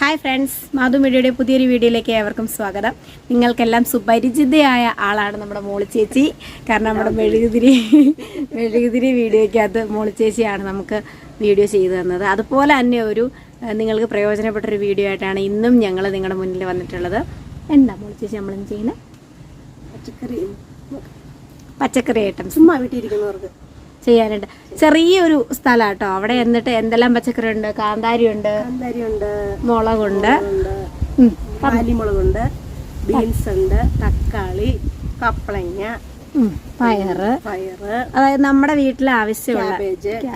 Hi friends Madhu മീഡിയയുടെ പുതിയൊരു വീഡിയോയിലേക്ക് ഏവർക്കും സ്വാഗതം. നിങ്ങൾക്കെല്ലാം സുപരിചിതയായ ആളാണ് നമ്മുടെ മോളി ചേച്ചി. കാരണം നമ്മുടെ മെഴുകുതിരി മെഴുകുതിരി വീഡിയോയ്ക്കകത്ത് മോളി ചേച്ചിയാണ് നമുക്ക് വീഡിയോ ചെയ്തു തന്നത്. അതുപോലെ തന്നെ ഒരു നിങ്ങൾക്ക് പ്രയോജനപ്പെട്ടൊരു വീഡിയോ ആയിട്ടാണ് ഇന്നും ഞങ്ങൾ നിങ്ങളുടെ മുന്നിൽ വന്നിട്ടുള്ളത്. എന്താ മോളി ചേച്ചി നമ്മളിന്ന് ചെയ്യുന്നത് പച്ചക്കറി. പച്ചക്കറി ഐറ്റംസ്. ചുമ്മാ വീട്ടിലിരിക്കുന്നവർക്ക്. ചെയ്യാനുണ്ട്. ചെറിയൊരു സ്ഥലം കേട്ടോ അവിടെ എന്നിട്ട് എന്തെല്ലാം പച്ചക്കറി ഉണ്ട് കാന്താരി ഉണ്ട് മുളകുണ്ട്. പാലിമുളകുണ്ട് ബീൻസ് ഉണ്ട് തക്കാളി കപ്പളങ്ങ പയറ്. പയറ്. അതായത് നമ്മുടെ വീട്ടിലെ ആവശ്യമുള്ള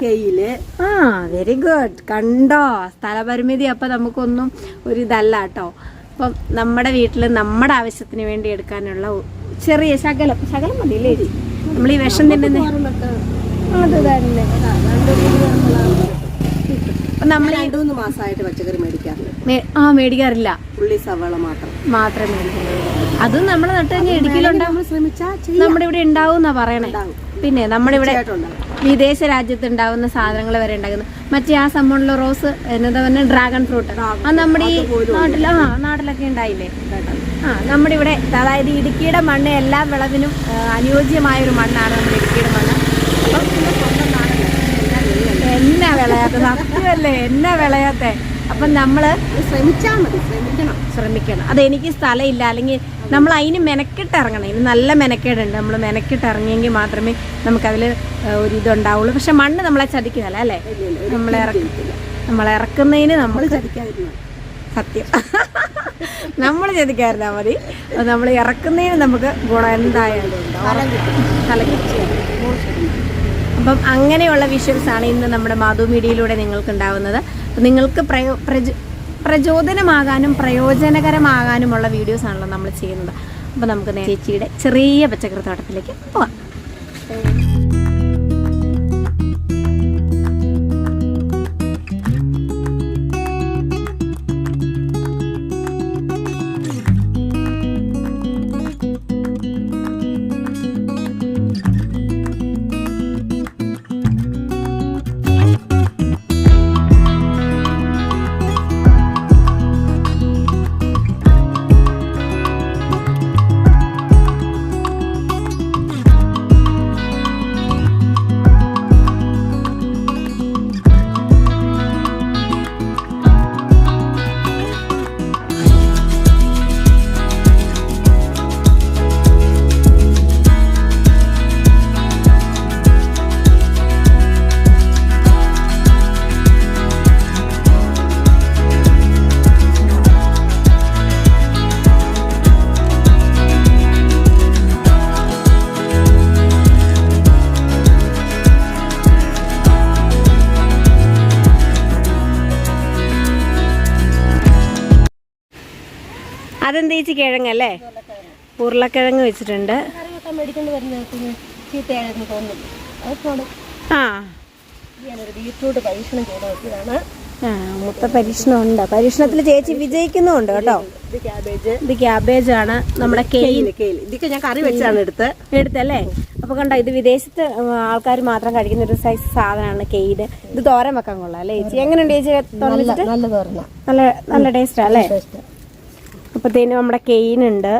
കെയിൽ. ആ വെരി ഗുഡ് കണ്ടോ? സ്ഥലപരിമിതി അപ്പൊ നമുക്കൊന്നും ഒരു ഇതല്ല കേട്ടോ അപ്പം നമ്മുടെ വീട്ടിൽ നമ്മുടെ ആവശ്യത്തിന് വേണ്ടി എടുക്കാനുള്ള ചെറിയ ശകലം ശകലം മതി നമ്മൾ ഈ വിഷം തിന്നുന്ന അത് തന്നെ. നമ്മൾ രണ്ടു മൂന്ന് മാസമായിട്ട് പച്ചക്കറി മേടിക്കാറില്ല. ആ മേടിക്കാറില്ല. ഉള്ളി സവാള മാത്രം. മാത്രമേ മേടിക്കുന്നുള്ളൂ അതും നമ്മൾ നട്ട് കഴിഞ്ഞാൽ ഇടുക്കിയിലുണ്ടാവും നമ്മൾ ശ്രമിച്ചാൽ നമ്മുടെ ഇവിടെ ഉണ്ടാവും എന്നാ പറയണേ പിന്നെ നമ്മുടെ ഇവിടെ വിദേശ രാജ്യത്ത് ഉണ്ടാവുന്ന സാധനങ്ങൾ വരെ ഉണ്ടാക്കുന്നു. മറ്റേ ആ സംഭവമുള്ള റോസ് എന്നതാ പറഞ്ഞ ഡ്രാഗൺ ഫ്രൂട്ട്. ആ നമ്മുടെ ഈ നാട്ടിൽ ആ നാട്ടിലൊക്കെ ഉണ്ടായില്ലേ? ആ നമ്മുടെ ഇവിടെ അതായത് ഇടുക്കിയുടെ മണ്ണ് എല്ലാ വിളവിനും അനുയോജ്യമായ ഒരു മണ്ണാണ് നമ്മുടെ ഇടുക്കിയുടെ മണ്ണ്. എന്നാ വിളയാത്ത സത്യമല്ലേ? എന്നാ വിളയാത്ത. അപ്പം നമ്മൾ ശ്രമിച്ചാൽ മതി ശ്രമിക്കണം. ശ്രമിക്കണം. അത് എനിക്ക് സ്ഥലമില്ല. അല്ലെങ്കിൽ നമ്മൾ അതിന് മെനക്കെട്ട് ഇറങ്ങണം. ഇതിന് നല്ല മെനക്കേടുണ്ട്. നമ്മൾ മെനക്കെട്ട് ഇറങ്ങിയെങ്കിൽ മാത്രമേ നമുക്കതിൽ ഒരു ഇതുണ്ടാവുള്ളൂ. പക്ഷെ മണ്ണ് നമ്മളെ ചതിക്കുന്നില്ല അല്ലേ? നമ്മളെ ഇറക്കി നമ്മൾ ഇറക്കുന്നതിന് നമ്മൾ ചതിക്കാതിരുന്നു സത്യം. നമ്മൾ ചതിക്കാതിരുന്നാൽ മതി. നമ്മൾ ഇറക്കുന്നതിന് നമുക്ക് ഗുണം എന്തായാലും ഉണ്ടാവും കിട്ടും. അപ്പം അങ്ങനെയുള്ള വിഷ്വൽസ് ആണ് ഇന്ന് നമ്മുടെ മാധു മീഡിയയിലൂടെ നിങ്ങൾക്ക് ഉണ്ടാവുന്നത് നിങ്ങൾക്ക് പ്രയോ പ്രചോ പ്രചോദനമാകാനും പ്രയോജനകരമാകാനുമുള്ള വീഡിയോസ് ആണല്ലോ നമ്മൾ ചെയ്യുന്നത്. അപ്പം നമുക്ക് ചേച്ചിയുടെ ചെറിയ പച്ചക്കറി തോട്ടത്തിലേക്ക് പോവാം. അതെന്താ ചേച്ചി കിഴങ്ങല്ലേ ഉരുളക്കിഴങ്ങ് വെച്ചിട്ടുണ്ട്. ആ. മൊത്ത പരീക്ഷണമുണ്ട്. പരീക്ഷണത്തിൽ ചേച്ചി വിജയിക്കുന്നുണ്ട് കേട്ടോ. ഇത് ക്യാബേജ്. ആണ് നമ്മുടെ കെയിൽ ഇതൊക്കെ ഞാൻ കറി വെച്ചാണ് എടുത്ത്. എടുത്തല്ലേ അപ്പൊ കണ്ടോ ഇത് വിദേശത്ത് ആൾക്കാർ മാത്രം കഴിക്കുന്ന ഒരു സൈസ് സാധനമാണ് കെയ്ഡ് ഇത് തോരൻ വെക്കാൻ കൊള്ളാം അല്ലേ ചേച്ചി? എങ്ങനെയുണ്ട് ചേച്ചി? നല്ല നല്ല ടേസ്റ്റാ അല്ലേ? അപ്പത്തേനും നമ്മുടെ കെയിനുണ്ട്.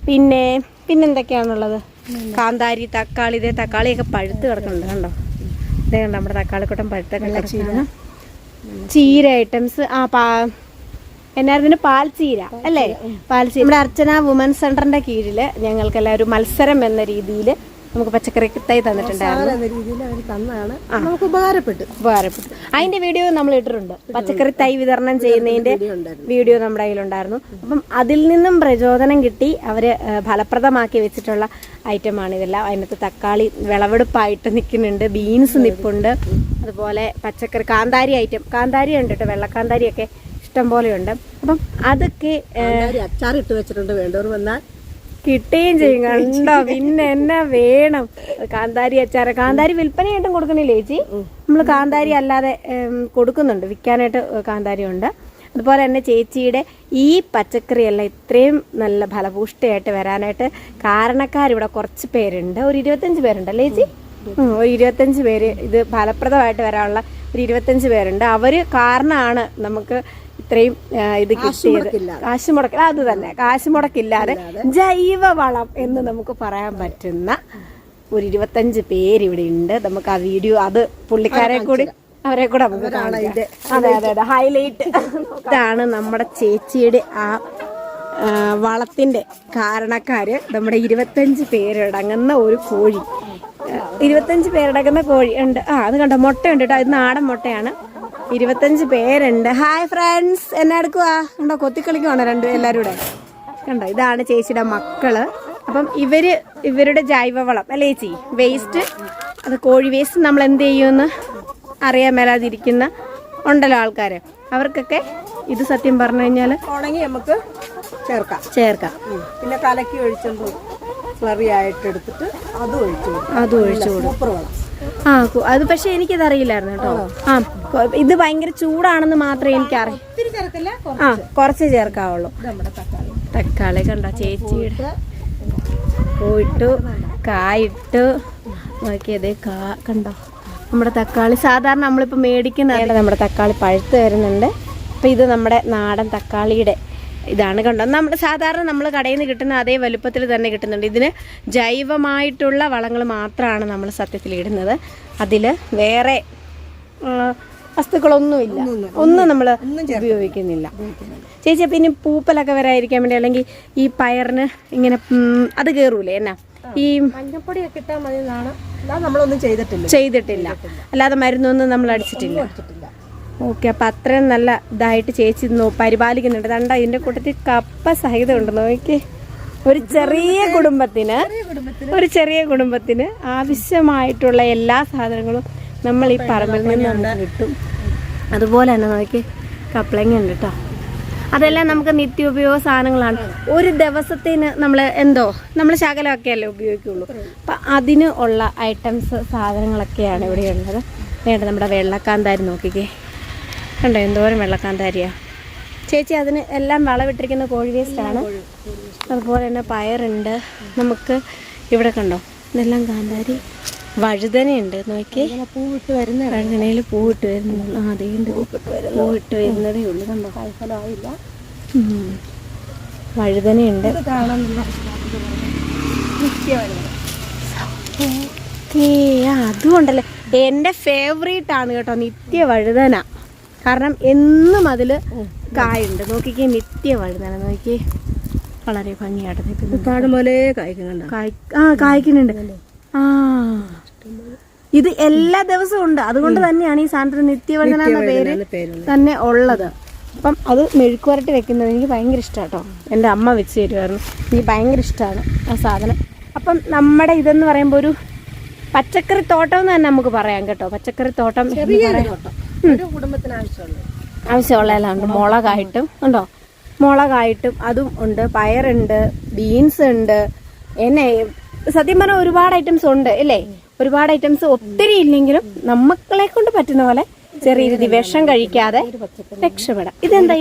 പിന്നെ പിന്നെന്തൊക്കെയാണുള്ളത്? കാന്താരി തക്കാളി ഇതേ തക്കാളിയൊക്കെ പഴുത്ത് കിടക്കുന്നുണ്ട് കണ്ടോ? ഇതേ കണ്ടോ നമ്മുടെ തക്കാളിക്കൂട്ടം പഴുത്തൊക്കെ കിടക്കുന്നു ചീര. ഐറ്റംസ് ആ പാ എന്നായിരുന്നു പാൽ ചീര അല്ലേ? പാൽ ചീര നമ്മുടെ അർച്ചന വുമൻസ് സെന്ററിന്റെ കീഴിൽ ഞങ്ങൾക്കെല്ലാം ഒരു മത്സരം എന്ന രീതിയിൽ നമുക്ക് പച്ചക്കറി തൈ തന്നിട്ടുണ്ടായിരുന്നു. നമുക്ക് ഉപകാരപ്പെട്ടു. ഉപകാരപ്പെട്ടു. അതിന്റെ വീഡിയോ നമ്മൾ ഇട്ടിട്ടുണ്ട്. പച്ചക്കറി തൈ വിതരണം ചെയ്യുന്നതിന്റെ വീഡിയോ നമ്മുടെ കയ്യിലുണ്ടായിരുന്നു. അപ്പം അതിൽ നിന്നും പ്രചോദനം കിട്ടി. അവർ ഫലപ്രദമാക്കി വെച്ചിട്ടുള്ള ഐറ്റം ആണ് ഇതെല്ലാം. അതിനകത്ത് തക്കാളി വിളവെടുപ്പായിട്ട് നിൽക്കുന്നുണ്ട്. ബീൻസ് നിപ്പുണ്ട്. അതുപോലെ പച്ചക്കറി കാന്താരി ഐറ്റം കാന്താരി ഉണ്ട് കേട്ടോ വെള്ളക്കാന്താരിയൊക്കെ ഇഷ്ടം പോലെ ഉണ്ട്. അപ്പം അതൊക്കെ ഇട്ട് വെച്ചിട്ടുണ്ട്. വേണ്ടവർ വന്നാൽ കിട്ടുകയും ചെയ്യും കണ്ടോ? പിന്നെ എന്നാ വേണം? കാന്താരി അച്ചാറ്. കാന്താരി വിൽപ്പനയായിട്ടും കൊടുക്കണില്ലേ ചേച്ചി? നമ്മൾ കാന്താരി അല്ലാതെ കൊടുക്കുന്നുണ്ട്. വിൽക്കാനായിട്ട് കാന്താരി ഉണ്ട് അതുപോലെ തന്നെ ചേച്ചിയുടെ ഈ പച്ചക്കറിയെല്ലാം ഇത്രയും നല്ല ഫലഭൂഷ്ടയായിട്ട് വരാനായിട്ട് കാരണക്കാരിവിടെ കുറച്ച് പേരുണ്ട്. ഒരു ഇരുപത്തഞ്ച് പേരുണ്ടല്ലേ ചേച്ചി? ഒരു ഇരുപത്തഞ്ച് പേര് ഇത് ഫലപ്രദമായിട്ട് വരാനുള്ള ഒരു ഇരുപത്തഞ്ച് പേരുണ്ട്. അവർ കാരണമാണ് നമുക്ക് ഇത്രയും ഇത് കിട്ടിയത്. കാശ് മുടക്കില്ല അത് തന്നെ. കാശ് മുടക്കില്ലാതെ ജൈവ വളം എന്ന് നമുക്ക് പറയാൻ പറ്റുന്ന ഒരു ഇരുപത്തഞ്ച് പേര് ഇവിടെ ഉണ്ട്. നമുക്ക് ആ വീഡിയോ അത് പുള്ളിക്കാരെ കൂടി അവരെ കൂടെ നമുക്ക് അതെ അതെ അതെ. ഹൈലൈറ്റ് ഇതാണ് നമ്മുടെ ചേച്ചിയുടെ ആ ആ, വളത്തിന്റെ കാരണക്കാര്. നമ്മുടെ ഇരുപത്തഞ്ച് പേരടങ്ങുന്ന ഒരു കോഴി. ഇരുപത്തഞ്ച് പേരടങ്ങുന്ന കോഴി ഉണ്ട്. ആ അത് കണ്ടോ? മുട്ടയുണ്ട് കേട്ടോ. അത് നാടൻ മുട്ടയാണ്. ഇരുപത്തഞ്ച് പേരുണ്ട്. ഹായ് ഫ്രണ്ട്സ് എന്നെ എടുക്കുവാ. കണ്ടോ കൊത്തിക്കളിക്കുവാണോ രണ്ടു എല്ലാവരും കൂടെ. കണ്ടോ ഇതാണ് ചേച്ചിയുടെ മക്കൾ. അപ്പം ഇവർ ഇവരുടെ ജൈവവളം അല്ലേ ചേച്ചി? വേസ്റ്റ് അത് കോഴി വേസ്റ്റ് നമ്മൾ എന്ത് ചെയ്യുമെന്ന് അറിയാൻ മേലാതിരിക്കുന്ന ഉണ്ടല്ലോ ആൾക്കാർ അവർക്കൊക്കെ ഇത് സത്യം പറഞ്ഞു കഴിഞ്ഞാൽ ഉണങ്ങി നമുക്ക് ചേർക്കാം. ചേർക്കാം. പിന്നെ കലക്കി ഒഴിച്ചുകൊണ്ട് സ്ലറി ആയിട്ട് എടുത്തിട്ട് അതും ഒഴിച്ചു അതും ഒഴിച്ചു കൊടുക്കും. ആ അത് പക്ഷെ എനിക്കത് അറിയില്ലായിരുന്നു കേട്ടോ. ആ ഇത് ഭയങ്കര ചൂടാണെന്ന് മാത്രമേ എനിക്ക് അറിയാം ആ കുറച്ച്. ചേർക്കാവുള്ളൂ. തക്കാളി. കണ്ടോ കണ്ട ചേച്ചിയുടെ പോയിട്ടു കായിട്ടു. നോക്കിയത് കാ കണ്ടോ? നമ്മുടെ തക്കാളി സാധാരണ നമ്മളിപ്പോൾ മേടിക്കുന്ന നമ്മുടെ തക്കാളി പഴുത്ത് വരുന്നുണ്ട്. അപ്പം ഇത് നമ്മുടെ നാടൻ തക്കാളിയുടെ ഇതാണ് കണ്ടോ. നമ്മൾ സാധാരണ നമ്മൾ കടയിൽ നിന്ന് കിട്ടുന്ന അതേ വലുപ്പത്തിൽ തന്നെ കിട്ടുന്നുണ്ട്. ഇതിന് ജൈവമായിട്ടുള്ള വളങ്ങൾ മാത്രമാണ് നമ്മൾ സത്യത്തിൽ ഇടുന്നത്. അതിൽ വേറെ വസ്തുക്കളൊന്നുമില്ല. ഒന്നും നമ്മൾ ഉപയോഗിക്കുന്നില്ല. ചേച്ചി പിന്നെ പൂപ്പലൊക്കെ വരാതിരിക്കാൻ വേണ്ടി അല്ലെങ്കിൽ ഈ പയറിന് ഇങ്ങനെ അത് കയറൂലേ എന്നാ? ഈ മഞ്ഞപ്പൊടിയൊക്കെ ഇട്ടാൽ മതി നമ്മളൊന്നും ചെയ്തിട്ടില്ല. ചെയ്തിട്ടില്ല. അല്ലാതെ മരുന്നൊന്നും നമ്മൾ അടിച്ചിട്ടില്ല. ഓക്കെ അപ്പം അത്രയും നല്ല ഇതായിട്ട് ചേച്ചി പരിപാലിക്കുന്നുണ്ട്. കണ്ട ഇതിന്റെ കൂട്ടത്തിൽ കപ്പ സഹിതം ഉണ്ട് നോക്കി ഒരു ചെറിയ കുടുംബത്തിന് ഒരു ചെറിയ കുടുംബത്തിന് ആവശ്യമായിട്ടുള്ള എല്ലാ സാധനങ്ങളും നമ്മൾ ഈ പറമ്പിൽ നിന്ന് നമുക്ക് കിട്ടും. അതുപോലെ തന്നെ നോക്കി കപ്ലങ്ങ ഉണ്ട് കേട്ടോ അതെല്ലാം നമുക്ക് നിത്യോപയോഗ സാധനങ്ങളാണ്. ഒരു ദിവസത്തിന് നമ്മൾ എന്തോ നമ്മൾ ശകലമൊക്കെ അല്ലേ ഉപയോഗിക്കുള്ളൂ. അപ്പം അതിന് ഉള്ള ഐറ്റംസ് സാധനങ്ങളൊക്കെയാണ് ഇവിടെ ഉള്ളത്. വേണ്ട നമ്മുടെ വെള്ളക്കാന്താരി നോക്കിക്കേ. കണ്ടോ എന്തോരം വെള്ളക്കാന്താരിയാ. ചേച്ചി അതിന് എല്ലാം വളവിട്ടിരിക്കുന്ന കോഴി വേസ്റ്റാണ്. അതുപോലെ തന്നെ പയറുണ്ട്. നമുക്ക് ഇവിടെ കണ്ടോ ഇതെല്ലാം കാന്താരി വഴുതനയുണ്ട്. നോക്കി പൂവിട്ട് വരുന്ന വഴുതനയിൽ പൂവിട്ട് വരുന്നുള്ളൂ. ആ അതേണ്ട് പൂവിട്ട് വരുന്നതേ ഉള്ളൂ. കണ്ടോ. ഫലമായില്ല ഉം. വഴുതനയുണ്ട്. അതുകൊണ്ടല്ലേ എന്റെ ഫേവറേറ്റ് ആണ് കേട്ടോ നിത്യ വഴുതന. കാരണം എന്നും അതിൽ കായുണ്ട്. നോക്കിക്കേ നിത്യം വഴുതന നോക്കിക്കേ വളരെ ഭംഗിയായിട്ട് കായ്ക്കുന്നുണ്ട്? കായ് ആ കായ്ക്കുന്നുണ്ട്. ആ. ഇത് എല്ലാ ദിവസവും ഉണ്ട്. അതുകൊണ്ട് തന്നെയാണ് ഈ സാധനത്തിന് നിത്യവർദ്ധന എന്ന പേര് തന്നെ ഉള്ളത്. അപ്പം അത് മെഴുക്കുവരട്ടി വെക്കുന്നത് എനിക്ക് ഭയങ്കര ഇഷ്ടമാണ് കേട്ടോ. എന്റെ അമ്മ വെച്ച് തരുമായിരുന്നു. എനിക്ക് ഭയങ്കര ഇഷ്ടമാണ് ആ സാധനം. അപ്പം നമ്മുടെ ഇതെന്ന് പറയുമ്പോൾ ഒരു പച്ചക്കറി തോട്ടം എന്ന് തന്നെ നമുക്ക് പറയാം കേട്ടോ. പച്ചക്കറി തോട്ടം. ഒരു കുടുംബത്തിന് ആവശ്യമുള്ളത് ആവശ്യമുള്ള. എല്ലാം ഉണ്ട്. മുളകായിട്ടും ഉണ്ടോ? മുളകായിട്ടും അതും ഉണ്ട്. പയറുണ്ട് ബീൻസ് ഉണ്ട്. എന്നെ സത്യം പറഞ്ഞാൽ ഒരുപാട് ഐറ്റംസ് ഉണ്ട് അല്ലേ ഒരുപാട് ഐറ്റംസ് ഒത്തിരി ഇല്ലെങ്കിലും നമ്മളെ കൊണ്ട് പറ്റുന്ന പോലെ ചെറിയ രീതി വിഷം കഴിക്കാതെ രക്ഷപ്പെടാം. ഇതെന്താ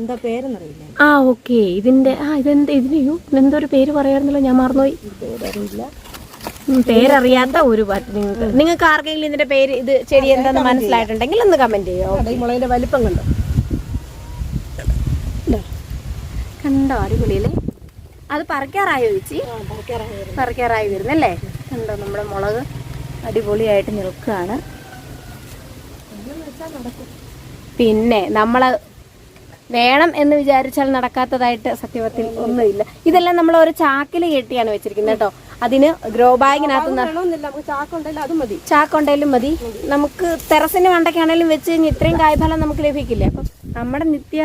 എന്താ പേരെന്നറിയില്ല. ആ ഓക്കെ ഇതിന്റെ ആ ഇതെന്താ ഇതിനെയോ ഒരു പേര് പറയാറുണ്ടല്ലോ ഞാൻ മറന്നുപോയി. പേരറിയാത്ത ഒരു പാട്ട് നിങ്ങൾക്ക്. നിങ്ങൾക്ക് ആർക്കെങ്കിലും ഇതിന്റെ പേര് ഇത് ചെടി എന്താന്ന് മനസ്സിലായിട്ടുണ്ടെങ്കിൽ ഒന്ന് കമന്റ് ചെയ്യോ? മുളകിന്റെ വലിപ്പം കണ്ടോ? കണ്ടോ? അടിപൊളിയല്ലേ? അത് പറിക്കാറായോ ചേച്ചി? പറിക്കാറായി വരുന്നല്ലേ? കണ്ടോ നമ്മുടെ മുളക്? അടിപൊളിയായിട്ട് നിൽക്കുകയാണ്. പിന്നെ നമ്മൾ വേണം എന്ന് വിചാരിച്ചാൽ നടക്കാത്തതായിട്ട് സത്യവത്തിൽ ഒന്നുമില്ല. ഇതെല്ലാം നമ്മൾ ഒരു ചാക്കിൽ കെട്ടിയാണ് വെച്ചിരിക്കുന്നത് കേട്ടോ. അതിന് ഗ്രോ ബാഗിനകത്ത് ചാക്കുണ്ടെങ്കിലും മതി. നമുക്ക് ടെറസിന്റെ മണ്ടയ്ക്കാണെങ്കിലും വെച്ച് കഴിഞ്ഞാൽ ഇത്രയും കായ്ഫലം നമുക്ക് ലഭിക്കില്ലേ? അപ്പം നമ്മുടെ നിത്യ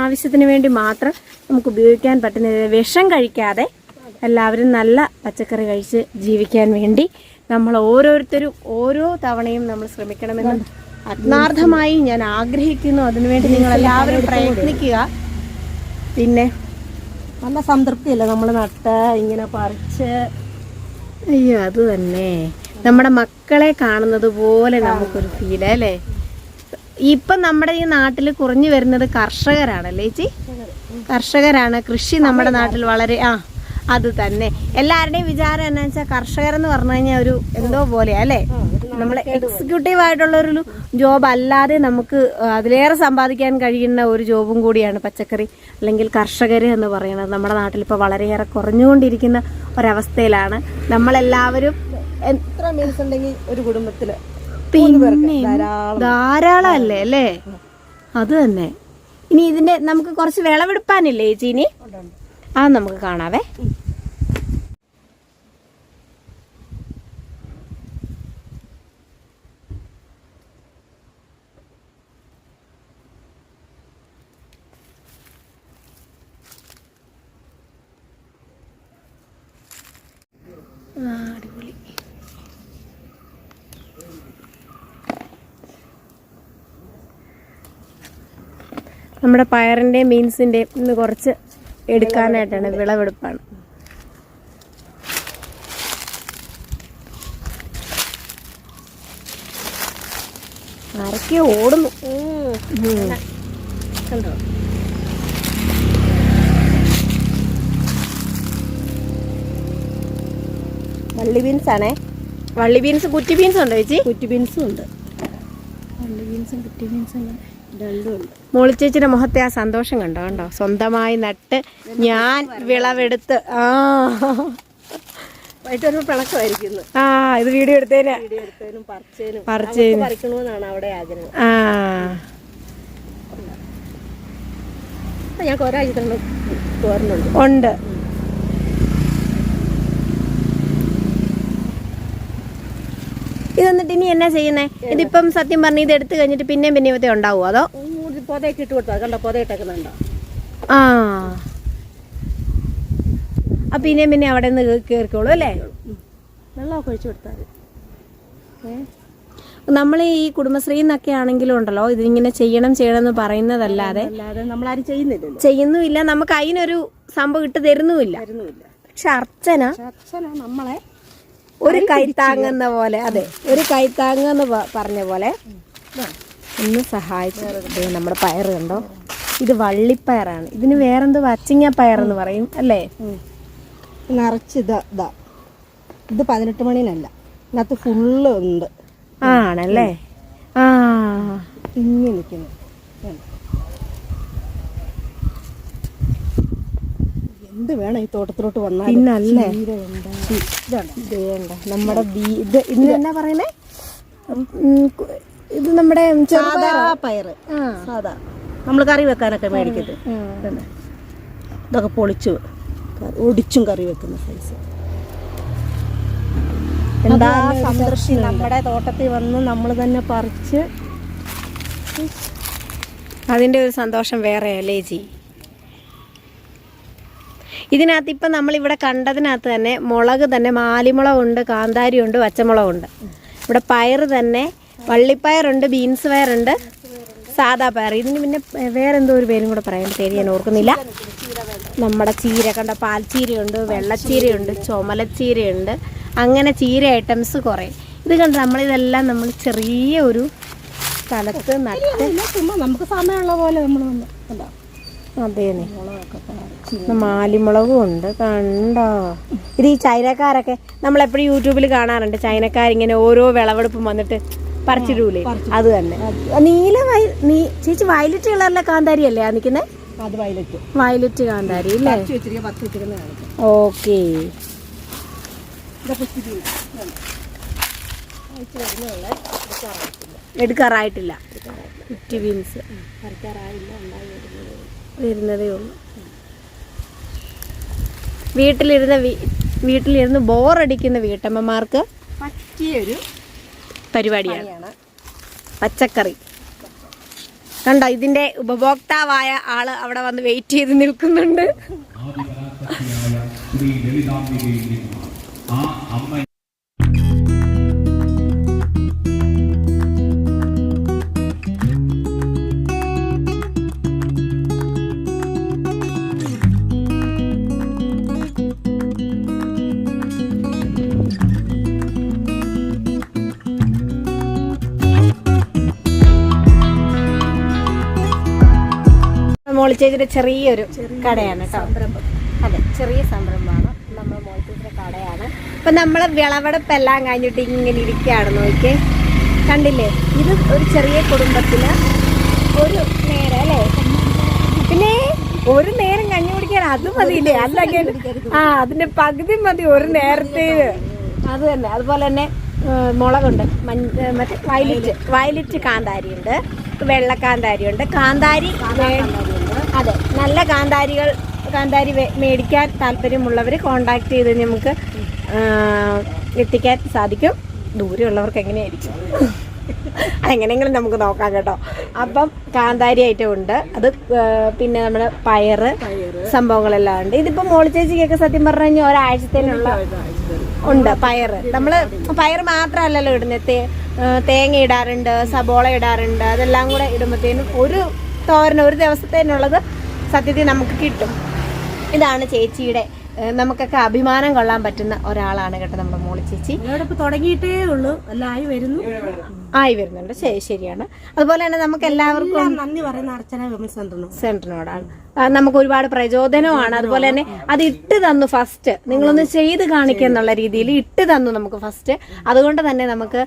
ആവശ്യത്തിന് വേണ്ടി മാത്രം നമുക്ക് ഉപയോഗിക്കാൻ പറ്റുന്ന വിഷം കഴിക്കാതെ എല്ലാവരും നല്ല പച്ചക്കറി കഴിച്ച് ജീവിക്കാൻ വേണ്ടി നമ്മൾ ഓരോരുത്തരും ഓരോ തവണയും നമ്മൾ ശ്രമിക്കണമെന്ന് ആത്മാർത്ഥമായി ഞാൻ ആഗ്രഹിക്കുന്നു. അതിനുവേണ്ടി നിങ്ങൾ എല്ലാവരും പ്രയത്നിക്കുക. പിന്നെ നല്ല സംതൃപ്തിയല്ലേ നമ്മൾ നട്ട് ഇങ്ങനെ പറിച്ച് അയ്യോ അത് തന്നെ. നമ്മുടെ മക്കളെ കാണുന്നത് പോലെ നമുക്കൊരു ഫീൽ അല്ലേ? ഇപ്പൊ നമ്മുടെ ഈ നാട്ടിൽ കുറഞ്ഞു വരുന്നത് കർഷകരാണല്ലേ ചേച്ചി? കർഷകരാണ്. കൃഷി നമ്മുടെ നാട്ടിൽ വളരെ ആ. അത് തന്നെ എല്ലാവരുടെയും വിചാരം എന്നാ വെച്ചാൽ കർഷകർ എന്ന് പറഞ്ഞു കഴിഞ്ഞാൽ ഒരു എന്തോ പോലെ അല്ലേ? നമ്മളെ എക്സിക്യൂട്ടീവ് ആയിട്ടുള്ള ഒരു ജോബ് അല്ലാതെ നമുക്ക് അതിലേറെ സമ്പാദിക്കാൻ കഴിയുന്ന ഒരു ജോബും കൂടിയാണ് പച്ചക്കറി അല്ലെങ്കിൽ കർഷകർ എന്ന് പറയുന്നത്. നമ്മുടെ നാട്ടിൽ ഇപ്പോൾ വളരെയേറെ കുറഞ്ഞുകൊണ്ടിരിക്കുന്ന ഒരവസ്ഥയിലാണ്. നമ്മളെല്ലാവരും എത്ര മീൻസ് ഉണ്ടെങ്കിൽ ഒരു കുടുംബത്തിൽ പിന്നെ ധാരാളം. അല്ലേ അല്ലേ? അത് തന്നെ. ഇനി ഇതിന്റെ നമുക്ക് കുറച്ച് വിളവെടുപ്പാനില്ലേ ചേച്ചി ഇനി? ആ നമുക്ക് കാണാവേ. അടിപൊളി. നമ്മുടെ പയറിന്റെയും ബീൻസിന്റെയും ഇന്ന് കുറച്ച് എടുക്കാനായിട്ടാണ് വിളവെടുപ്പാണ്. ആരൊക്കെ ഓടുന്നു. കണ്ടോ? വള്ളി ബീൻസ് ആണേ. വള്ളി ബീൻസ് കുറ്റി ബീൻസ് ഉണ്ടോ ചേച്ചി? കുറ്റി ബീൻസും ഉണ്ട്. വള്ളി ബീൻസും കുറ്റി ബീൻസും രണ്ടും ഉണ്ട്. മോളി ചേച്ചിയുടെ മുഖത്തെ ആ സന്തോഷം കണ്ടോ? കണ്ടോ? സ്വന്തമായി നട്ട് ഞാൻ വിളവെടുത്ത്. ആ. വൈകിട്ട് വരുമ്പോൾ പിണക്കമായിരിക്കുന്നു ആ ഇത് വീഡിയോ എടുത്തേന്. വീഡിയോ എടുത്തതിനും പറിച്ചതിനും പറിച്ചതിനും. അവർക്ക് പറിക്കണമെന്നാണ് അവിടെ ആഗ്രഹം. ആ. ഞാൻ ഒരാഴ്ച തോരനുണ്ട്. ഉണ്ട്. ഇത് എന്നിട്ട് ഇനി എന്നാ ചെയ്യുന്നേ? ഇതിപ്പം സത്യം പറഞ്ഞ ഇത് എടുത്തു കഴിഞ്ഞിട്ട് പിന്നെയും പിന്നെയും ഉണ്ടാവുമോ അതോ? പൊതയൊക്കെ ഇട്ട് കൊടുത്താൽ കണ്ടോ പൊതയിട്ടേക്കുന്നുണ്ടോ ആ. ആ പിന്നെയും പിന്നെ അവിടെ നിന്ന് കയറിക്കോളൂ അല്ലേ? വെള്ളമൊക്കെ ഒഴിച്ചു കൊടുത്താൽ നമ്മൾ ഈ കുടുംബശ്രീ എന്നൊക്കെ ആണെങ്കിലും ഉണ്ടല്ലോ ഇതിങ്ങനെ ചെയ്യണം ചെയ്യണം എന്ന് പറയുന്നതല്ലാതെ നമ്മളാരും ചെയ്യുന്നുമില്ല. നമുക്ക് അതിനൊരു സംഭവം ഇട്ട് തരുന്നുമില്ല. തരുന്നുമില്ല. പക്ഷെ അർച്ചന അർച്ചന നമ്മളെ ഒരു കൈത്താങ്ങുന്ന പോലെ അതെ ഒരു കൈത്താങ്ങെന്ന് പറഞ്ഞ പോലെ. ഒന്ന് സഹായിച്ചു നമ്മുടെ പയർ കണ്ടോ? ഇത് വള്ളിപ്പയറാണ്. ഇതിന് വേറെന്തോ വച്ചിങ്ങ പയർ എന്ന് പറയും അല്ലേ? നിറച്ച് ഇതാ ഇതാ. ഇത് പതിനെട്ട് മണിനല്ല. ഇതിനകത്ത് ഫുള്ള് ഉണ്ട്. ആണല്ലേ? ആ. ഇങ്ങനെ നിൽക്കുന്നു. എന്ത് വേണം ഈ തോട്ടത്തിലോട്ട് വന്നാൽ പിന്നല്ലേ? നമ്മുടെ ഇത് എന്നാ പറയുന്നേ? ഇത് നമ്മുടെ പയറ്. സാധാ. നമ്മൾ കറി വെക്കാനൊക്കെ മേടിക്കത്. ഇതൊക്കെ പൊളിച്ചു ഒടിച്ചും കറി വെക്കുന്ന സൈസ് എന്താ സന്ദർശി നമ്മുടെ തോട്ടത്തിൽ വന്ന് നമ്മൾ തന്നെ പറിച്ച് അതിന്റെ ഒരു സന്തോഷം വേറെ അല്ലേ ജി? ഇതിനകത്ത് ഇപ്പം നമ്മളിവിടെ കണ്ടതിനകത്ത് തന്നെ മുളക് തന്നെ മാലിമുളകുണ്ട് കാന്താരിയുണ്ട് പച്ചമുളകുണ്ട്. ഇവിടെ പയർ തന്നെ വള്ളിപ്പയറുണ്ട് ബീൻസ് പയറുണ്ട് സാദാ പയർ ഇതിന് പിന്നെ വേറെന്തോ ഒരു പേരും കൂടെ പറയാൻ പേര് ഞാൻ ഓർക്കുന്നില്ല. നമ്മുടെ ചീര കണ്ട പാൽച്ചീരയുണ്ട് വെള്ളച്ചീരയുണ്ട് ചുമലച്ചീരയുണ്ട്. അങ്ങനെ ചീര ഐറ്റംസ് കുറേ. ഇത് കണ്ട് നമ്മളിതെല്ലാം നമ്മൾ ചെറിയ ഒരു സ്ഥലത്ത് നട്ട് നമുക്ക് സമയമുള്ള പോലെ നമ്മൾ വന്ന് മാലിമുളകും ഉണ്ട് കണ്ടോ? ഇത് ഈ ചൈനക്കാരൊക്കെ നമ്മളെപ്പോഴും യൂട്യൂബിൽ കാണാറുണ്ട്. ചൈനക്കാരിങ്ങനെ ഓരോ വിളവെടുപ്പും വന്നിട്ട് പറിച്ചിടൂലേ? അത് തന്നെ. നീല വയ നീ ചേച്ചി വയലറ്റ് കളറിലെ കാന്താരി അല്ലേ ആ നിൽക്കുന്നത് വയലറ്റ്. കാന്താരി അല്ലേ ഓക്കെ. എടുക്കാറായിട്ടില്ല. കുറ്റി ബീൻസ് വരുന്നതേ ഉള്ളൂ. വീട്ടിലിരുന്ന് വീട്ടിലിരുന്ന് ബോറടിക്കുന്ന വീട്ടമ്മമാർക്ക് പറ്റിയൊരു പരിപാടിയാണ്. പച്ചക്കറി. കണ്ടോ ഇതിന്റെ ഉപഭോക്താവായ ആൾ അവിടെ വന്ന് വെയിറ്റ് ചെയ്ത് നിൽക്കുന്നുണ്ട്. ആ അമ്മ മോളിച്ചേച്ചിയുടെ ചെറിയൊരു കടയാണ് കേട്ടോ. അതെ ചെറിയ സംരംഭമാണ്. നമ്മുടെ ചേച്ചിയുടെ കടയാണ്. അപ്പൊ നമ്മളെ വിളവെടുപ്പ് എല്ലാം കഴിഞ്ഞിട്ട് ഇങ്ങനെ ഇരിക്കുകയാണ് നോക്കി കണ്ടില്ലേ? ഇത് ഒരു ചെറിയ കുടുംബത്തിന് ഒരു നേരം അല്ലേ? പിന്നെ ഒരു നേരം കഞ്ഞി കുടിക്കാൻ അത് മതിയില്ലേ? അല്ലെങ്കിൽ ആ അതിന്റെ പകുതി മതി ഒരു നേരത്തെ അത് തന്നെ. അതുപോലെ തന്നെ മുളകുണ്ട്. മറ്റേ വയലറ്റ് വയലറ്റ് കാന്താരി ഉണ്ട് വെള്ള കാന്താരി. ഉണ്ട് കാന്താരി അതെ നല്ല കാന്താരികൾ കാന്താരി മേടിക്കാൻ താല്പര്യമുള്ളവർ കോണ്ടാക്ട് ചെയ്ത് നമുക്ക് എത്തിക്കാൻ സാധിക്കും. ദൂരെയുള്ളവർക്ക് എങ്ങനെയായിരിക്കും? അതെങ്ങനെയെങ്കിലും നമുക്ക് നോക്കാം കേട്ടോ. അപ്പം കാന്താരി ഐറ്റം ഉണ്ട്. അത് പിന്നെ നമ്മുടെ പയറ് സംഭവങ്ങളെല്ലാം ഉണ്ട്. ഇതിപ്പോ മോളി ചേച്ചിക്കൊക്കെ സത്യം പറഞ്ഞു കഴിഞ്ഞാൽ ഒരാഴ്ചത്തേനുള്ള ഉണ്ട് പയറ്. നമ്മൾ പയർ മാത്രമല്ലല്ലോ ഇടുന്നത് തേങ്ങ ഇടാറുണ്ട് സബോള ഇടാറുണ്ട് അതെല്ലാം കൂടെ ഇടുമ്പോഴത്തേനും ഒരു തോരന് ഒരു ദിവസത്തെ ദിവസത്തേനുള്ളത് സത്യത്തിൽ നമുക്ക് കിട്ടും. ഇതാണ് ചേച്ചിയുടെ നമുക്കൊക്കെ അഭിമാനം കൊള്ളാൻ പറ്റുന്ന ഒരാളാണ് കേട്ടോ നമ്മുടെ മോളി ചേച്ചി. തുടങ്ങിയിട്ടേ ഉള്ളൂ. എല്ലാം ആയി വരുന്നു. ആയി വരുന്നുണ്ട്. ശരി ശരിയാണ്. അതുപോലെ തന്നെ നമുക്ക് എല്ലാവർക്കും എല്ലാം നന്ദി പറയുന്ന അർച്ചന സെന്ററിനോടാണ്. നമുക്ക് ഒരുപാട് പ്രചോദനമാണ്. അതുപോലെ തന്നെ അത് ഇട്ട് തന്നു ഫസ്റ്റ്. നിങ്ങളൊന്ന് ചെയ്ത് കാണിക്കുക എന്നുള്ള രീതിയിൽ ഇട്ട് തന്നു നമുക്ക് ഫസ്റ്റ്. അതുകൊണ്ട് തന്നെ നമുക്ക്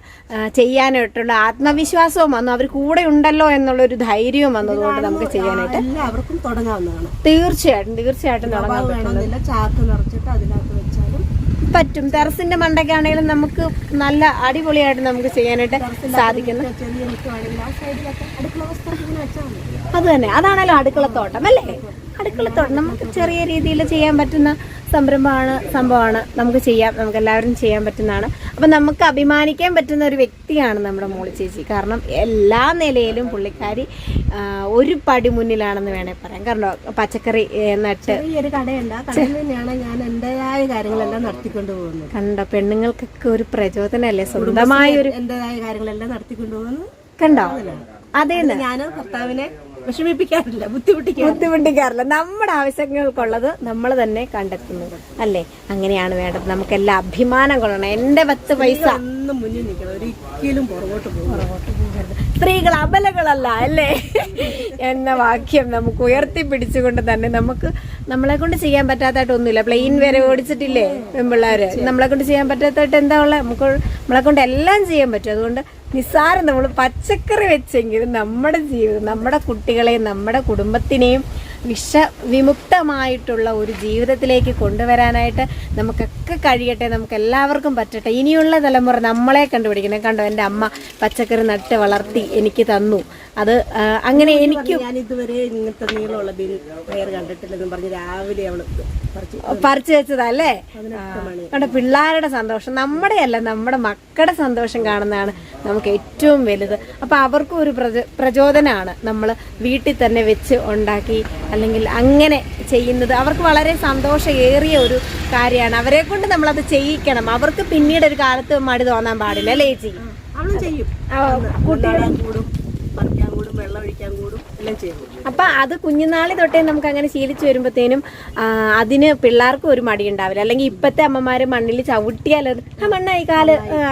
ചെയ്യാനായിട്ടുള്ള ആത്മവിശ്വാസവും വന്നു. അവർ കൂടെ ഉണ്ടല്ലോ എന്നുള്ള ഒരു ധൈര്യവും വന്നതുകൊണ്ട് നമുക്ക് ചെയ്യാനായിട്ട് എല്ലാവർക്കും തുടങ്ങാവുന്നതാണ്. തീർച്ചയായിട്ടും തീർച്ചയായിട്ടും തുടങ്ങാൻ ചാക്ക് നിറച്ചിട്ട് അതിനകത്ത് പറ്റും. ടെറസിന്റെ മണ്ടയ്ക്കാണെങ്കിലും നമുക്ക് നല്ല അടിപൊളിയായിട്ട് നമുക്ക് ചെയ്യാനായിട്ട് സാധിക്കുന്നു. അത് തന്നെ. അതാണല്ലോ അടുക്കളത്തോട്ടം അല്ലേ? അടുക്കളത്തോട്ടം നമുക്ക് ചെറിയ രീതിയിൽ ചെയ്യാൻ പറ്റുന്ന സംരംഭമാണ് സംഭവമാണ്. നമുക്ക് ചെയ്യാം. നമുക്ക് എല്ലാവരും ചെയ്യാൻ പറ്റുന്നതാണ്. അപ്പം നമുക്ക് അഭിമാനിക്കാൻ പറ്റുന്ന ഒരു വ്യക്തിയാണ് നമ്മുടെ മോളി ചേച്ചി. കാരണം എല്ലാ നിലയിലും പുള്ളിക്കാരി ഒരു പടി മുന്നിലാണെന്ന് വേണേൽ പറയാം. കാരണം പച്ചക്കറി നട്ട്. ഒരു കടയുണ്ട്. ആ കടയിൽ തന്നെയാണ് ഞാൻ എന്റെതായ കാര്യങ്ങളെല്ലാം നടത്തിക്കൊണ്ട് പോകുന്നത്. കണ്ടോ പെണ്ണുങ്ങൾക്കൊക്കെ ഒരു പ്രചോദനമല്ലേ? സ്വന്തമായ ഒരു എന്റെതായ കാര്യങ്ങളെല്ലാം നടത്തിക്കൊണ്ട് പോകുന്നത് കണ്ടോ? അതേന്ന്? ഞാൻ ഭർത്താവിനെ വിഷമിപ്പിക്കാറില്ല ബുദ്ധിമുട്ടിക്കാറില്ല. ബുദ്ധിമുട്ടിക്കാറില്ല. നമ്മുടെ ആവശ്യങ്ങൾക്കുള്ളത് നമ്മൾ തന്നെ കണ്ടെത്തുന്നു. അല്ലേ? അങ്ങനെയാണ് വേണ്ടത്. നമുക്കെല്ലാം അഭിമാനം കൊള്ളണം. എന്റെ പത്ത് പൈസ. ഒന്നും മുന്നിൽ നിൽക്കണം. ഒരിക്കലും പുറകോട്ട് സ്ത്രീകൾ അബലകളല്ല അല്ലേ? എന്ന വാക്യം നമുക്ക് ഉയർത്തി പിടിച്ചുകൊണ്ട് തന്നെ നമുക്ക് നമ്മളെ കൊണ്ട് ചെയ്യാൻ പറ്റാത്തായിട്ട് ഒന്നുമില്ല. പ്ലെയിൻ വരെ ഓടിച്ചിട്ടില്ലേ പെൺപിള്ളേര്? നമ്മളെ കൊണ്ട് ചെയ്യാൻ പറ്റാത്തായിട്ട് എന്താ ഉള്ളത്? നമുക്ക് നമ്മളെ കൊണ്ട് എല്ലാം ചെയ്യാൻ പറ്റും. അതുകൊണ്ട് നിസ്സാരം നമ്മൾ പച്ചക്കറി വെച്ചെങ്കിലും നമ്മുടെ ജീവിതം നമ്മുടെ കുട്ടികളെയും നമ്മുടെ കുടുംബത്തിനെയും വിഷവിമുക്തമായിട്ടുള്ള ഒരു ജീവിതത്തിലേക്ക് കൊണ്ടുവരാനായിട്ട് നമുക്കൊക്കെ കഴിയട്ടെ നമുക്ക് എല്ലാവർക്കും പറ്റട്ടെ. ഇനിയുള്ള തലമുറ നമ്മളെ കണ്ടുപിടിക്കണം. കണ്ടോ എന്റെ അമ്മ പച്ചക്കറി നട്ട് വളർത്തി എനിക്ക് തന്നു. അത് അങ്ങനെ എനിക്ക് ഞാൻ ഇതുവരെ ഇങ്ങനത്തെ നീളമുള്ള പയർ കണ്ടിട്ടില്ലെന്ന് പറഞ്ഞ് രാവിലെ അവൾ പറിച്ച് വെച്ചതല്ലേ? കണ്ടോ പിള്ളേരുടെ സന്തോഷം. നമ്മുടെ അല്ല നമ്മുടെ മക്കളുടെ സന്തോഷം കാണുന്നതാണ് നമുക്ക് ഏറ്റവും വലുത്. അപ്പൊ അവർക്കും ഒരു പ്രചോ പ്രചോദനമാണ് നമ്മൾ വീട്ടിൽ തന്നെ വെച്ച് ഉണ്ടാക്കി അല്ലെങ്കിൽ അങ്ങനെ ചെയ്യുന്നത് അവർക്ക് വളരെ സന്തോഷമേറിയ ഒരു കാര്യമാണ്. അവരെ കൊണ്ട് നമ്മളത് ചെയ്യിക്കണം. അവർക്ക് പിന്നീട് ഒരു കാലത്ത് മടി തോന്നാൻ പാടില്ല അല്ലേ ചേച്ചി? കൂടും പറിക്കാൻ കൂടും വെള്ളം ഒഴിക്കാൻ കൂടും എല്ലാം ചെയ്യും. അപ്പൊ അത് കുഞ്ഞുനാളി തൊട്ടേ നമുക്ക് അങ്ങനെ ശീലിച്ചു വരുമ്പോഴത്തേനും അതിന് പിള്ളേർക്കും ഒരു മടി ഉണ്ടാവില്ല. അല്ലെങ്കിൽ ഇപ്പത്തെ അമ്മമാർ മണ്ണിൽ ചവിട്ടിയാൽ അത് ആ മണ്ണായി കാൽ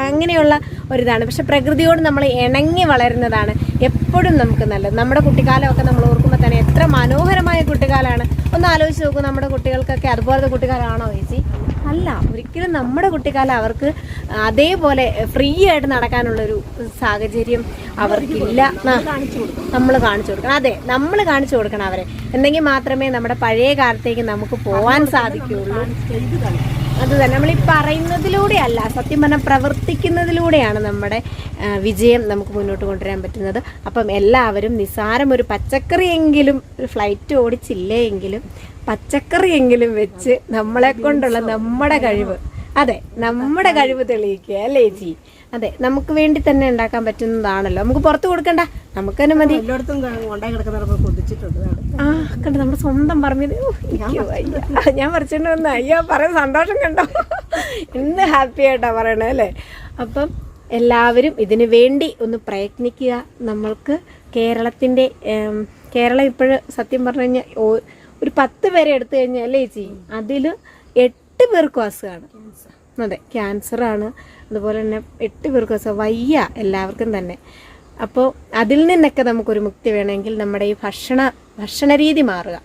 അങ്ങനെയുള്ള ഒരിതാണ്. പക്ഷെ പ്രകൃതിയോട് നമ്മൾ ഇണങ്ങി വളരുന്നതാണ് എപ്പോഴും നമുക്ക് നല്ലത്. നമ്മുടെ കുട്ടിക്കാലമൊക്കെ നമ്മൾ ഓർക്കുമ്പോൾ തന്നെ എത്ര മനോഹരമായ കുട്ടിക്കാലമാണ് ഒന്ന് ആലോചിച്ച് നോക്കൂ നമ്മുടെ കുട്ടികൾക്കൊക്കെ അതുപോലത്തെ കുട്ടിക്കാലമാണോ ചേച്ചി അല്ല ഒരിക്കലും നമ്മുടെ കുട്ടിക്കാലം അവർക്ക് അതേപോലെ ഫ്രീ ആയിട്ട് നടക്കാനുള്ളൊരു സാഹചര്യം അവർക്കില്ല. നമ്മൾ കാണിച്ചു കൊടുക്കണം. അതെ നമ്മൾ കാണിച്ചു കൊടുക്കണം അവരെ. എന്തെങ്കിൽ മാത്രമേ നമ്മുടെ പഴയ കാലത്തേക്ക് നമുക്ക് പോവാൻ സാധിക്കുകയുള്ളൂ. അത് തന്നെ. നമ്മൾ ഈ പറയുന്നതിലൂടെ അല്ല സത്യം പറഞ്ഞാൽ പ്രവർത്തിക്കുന്നതിലൂടെയാണ് നമ്മുടെ വിജയം നമുക്ക് മുന്നോട്ട് കൊണ്ടുവരാൻ പറ്റുന്നത്. അപ്പം എല്ലാവരും നിസ്സാരം ഒരു പച്ചക്കറിയെങ്കിലും ഒരു ഫ്ലൈറ്റ് ഓടിച്ചില്ലേ എങ്കിലും പച്ചക്കറിയെങ്കിലും വെച്ച് നമ്മളെ കൊണ്ടുള്ള നമ്മുടെ കഴിവ്. അതെ നമ്മുടെ കഴിവ് തെളിയിക്കുക അല്ലേ ചേച്ചി? അതെ നമുക്ക് വേണ്ടി തന്നെ ഉണ്ടാക്കാൻ പറ്റുന്നതാണല്ലോ. നമുക്ക് പുറത്ത് കൊടുക്കണ്ട. നമുക്ക് തന്നെ മതി. ആ കണ്ടോ നമ്മുടെ സ്വന്തം പറഞ്ഞത് ഞാൻ പറിച്ചിട്ട് വന്ന അയ്യോ പറയുന്ന സന്തോഷം കണ്ടോ? ഇന്ന് ഹാപ്പി ആയിട്ടാ പറയണേ അല്ലേ? അപ്പം എല്ലാവരും ഇതിനു വേണ്ടി ഒന്ന് പ്രയത്നിക്കുക. നമ്മൾക്ക് കേരളത്തിന്റെ കേരളം ഇപ്പോഴും സത്യം പറഞ്ഞു കഴിഞ്ഞാൽ ഒരു പത്ത് പേരെ എടുത്തു കഴിഞ്ഞാൽ അല്ലേ ചേച്ചി അതിൽ എട്ട് പേർക്കും അസുഖമാണ് അതെ ക്യാൻസറാണ്. അതുപോലെ തന്നെ എട്ട് പേർക്കും അസുഖം വയ്യ എല്ലാവർക്കും തന്നെ. അപ്പോൾ അതിൽ നിന്നൊക്കെ നമുക്കൊരു മുക്തി വേണമെങ്കിൽ നമ്മുടെ ഈ ഭക്ഷണ ഭക്ഷണ രീതി മാറുക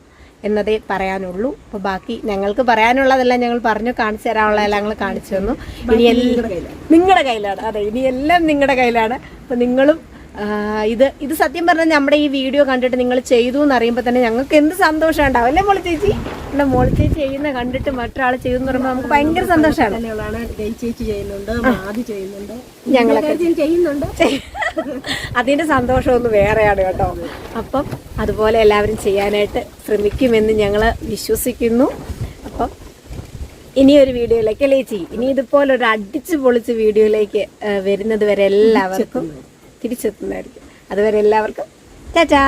എന്നതേ പറയാനുള്ളൂ. അപ്പോൾ ബാക്കി ഞങ്ങൾക്ക് പറയാനുള്ളതെല്ലാം ഞങ്ങൾ പറഞ്ഞു കാണിച്ചു തരാനുള്ളതെല്ലാം ഞങ്ങൾ കാണിച്ചു തന്നു. ഇനി എല്ലാം നിങ്ങളുടെ കയ്യിലാണ്. അതെ ഇനി എല്ലാം നിങ്ങളുടെ കയ്യിലാണ്. അപ്പോൾ നിങ്ങളും ഇത് ഇത് സത്യം പറഞ്ഞാൽ നമ്മുടെ ഈ വീഡിയോ കണ്ടിട്ട് നിങ്ങൾ ചെയ്തു എന്ന് അറിയുമ്പോൾ തന്നെ ഞങ്ങൾക്ക് എന്ത് സന്തോഷം ഉണ്ടാവും. അല്ലേ മോളി ചേച്ചി? നമ്മുടെ മോളി ചേച്ചി ചെയ്യുന്ന കണ്ടിട്ട് മറ്റൊരാൾ ചെയ്തു എന്ന് പറയുമ്പോൾ നമുക്ക് ഭയങ്കര സന്തോഷമാണ് ചേച്ചി ചെയ്യുന്നുണ്ട് ചെയ്യുന്നുണ്ട്. ഞങ്ങളൊക്കെ ചെയ്യുന്നുണ്ട്. അതിന്റെ സന്തോഷമൊന്നും വേറെയാണ് കേട്ടോ. അപ്പം അതുപോലെ എല്ലാവരും ചെയ്യാനായിട്ട് ശ്രമിക്കുമെന്ന് ഞങ്ങൾ വിശ്വസിക്കുന്നു. അപ്പം ഇനിയൊരു വീഡിയോയിലേക്ക് അല്ലേ ചേച്ചി? ഇനി ഇതുപോലൊരു അടിച്ചു പൊളിച്ച് വീഡിയോയിലേക്ക് വരുന്നത് വരെ എല്ലാവർക്കും തിരിച്ചെത്തുന്നതായിരിക്കും. അതുവരെ എല്ലാവർക്കും ചാച്ചാ